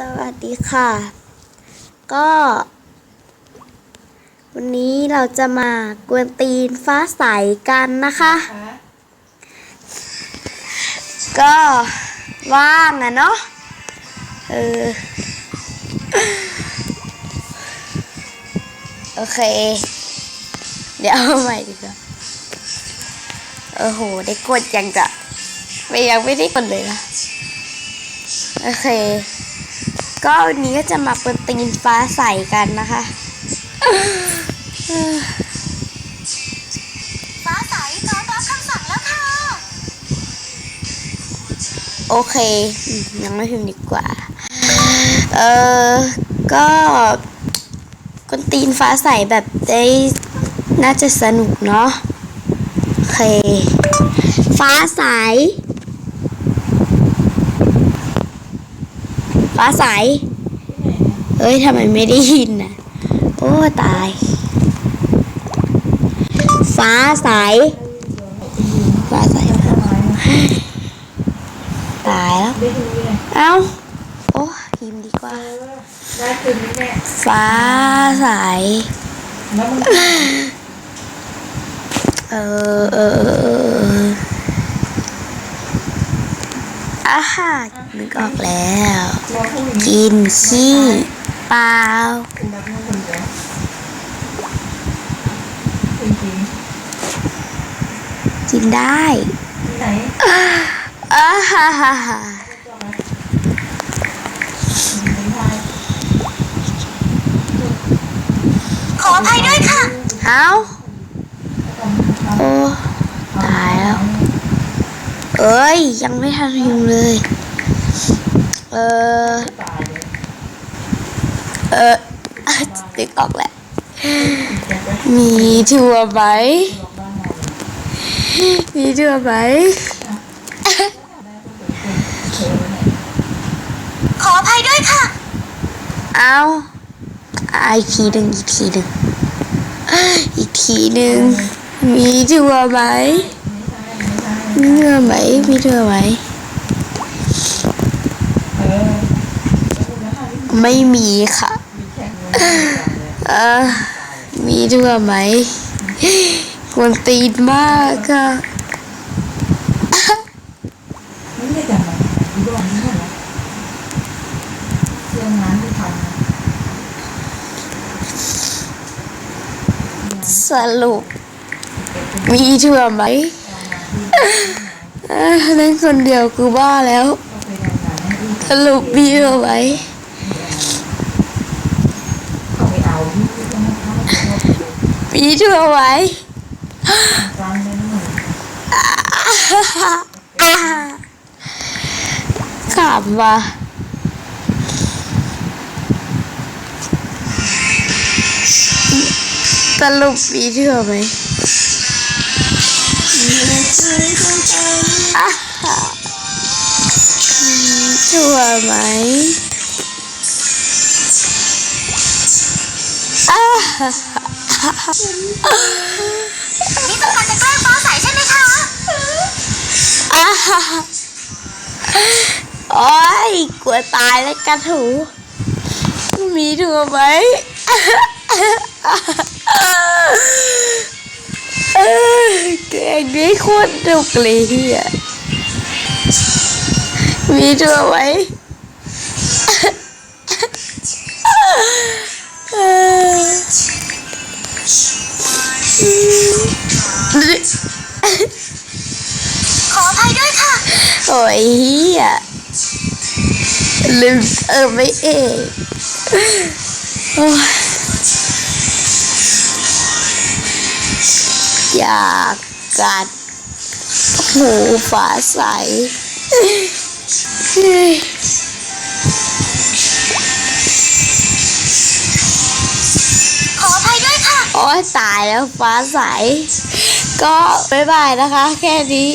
สวัสดีค่ะ ก็ วันนี้เราจะมากวนตีนฟ้าใสกันนะคะ ก็ว่างอะเนาะเออโอเค เดี๋ยวเอาใหม่ดีกว่าโอ้โห ได้กดยังจะไม่ยังไม่ได้กดเลยนะ โอเค ก็วันนี้ก็จะมาเปิดตีนฟ้าใสกันนะคะ ฟ้าใสพร้อมรับคำสั่งแล้วค่ะ โอเคอืมยังไม่พิมพ์ดีกว่า เออก็กวนตีนฟ้าใสแบบได้น่าจะสนุกเนาะ โอเค ฟ้าใส ฟ้าใสเอ้ยทำไมไม่ได้ยินน่ะโอ้ตาย ฟ้าใส ฟ้าใส ตายแล้ว เอ้า โอ้พิมพ์ดีกว่าได้คืนนี้แม่ฟ้าใสแล้วมึงเออเออเออเอออาฮ่านึกออกแล้วรอพรุ่งนี้กินขี้เปล่าคุณรับมือคนเดียวจริงกินได้ๆที่ไหนอาฮ่าฮ่าฮ่าไม่ได้ขออภัยด้วยค่ะ เอ้าโอ้ ตายแล้วเอ้ย ยังไม่ทันพิมพ์เลย เออตายเลยเออนึกออกแล้วมีถั่วไหมลองบ้านเรามีถั่วไหมขออภัยด้วยค่ะ เอาอะอีกทีหนึ่งอีกทีหนึ่งอีกทีหนึ่งมีถั่วไหม มีถั่วไหมมีถั่วไหมไม่มีค่ะมีเงินเลยเออมีถั่วไหมกวนตีนมากค่ะไม่ได้แต่มันดูดอนนี่เชื่องงานที่ทำสรุปมีถั่วไหม เล่นคนเดียวกูบ้าแล้วสรุปมีเขาไปเอาที่ต้องให้เขาไปมีถั่วไหมจ้าได้หนึ่งอ่าขำว่ะสรุปมีเถื่อไหม อ่ามีถั่วไหมอ่านี่ต้องการจะแกล้งฟ้าใสใช่ไหมคะอ่าโอ้ยกลัวตายแล้วกันถูมีถั่วไหม โคตรดุกเลยเฮียมีถั่วไหมเออขออภัยด้วยค่ะ โอ้ยเฮียลืมเออไม่เองโอ้ยอยากกัด หูฝาใสเฮ้ยขออภัยด้วยค่ะ โอ้ยตายแล้วฟ้าใส ก็บ๊ายบายนะคะ แค่นี้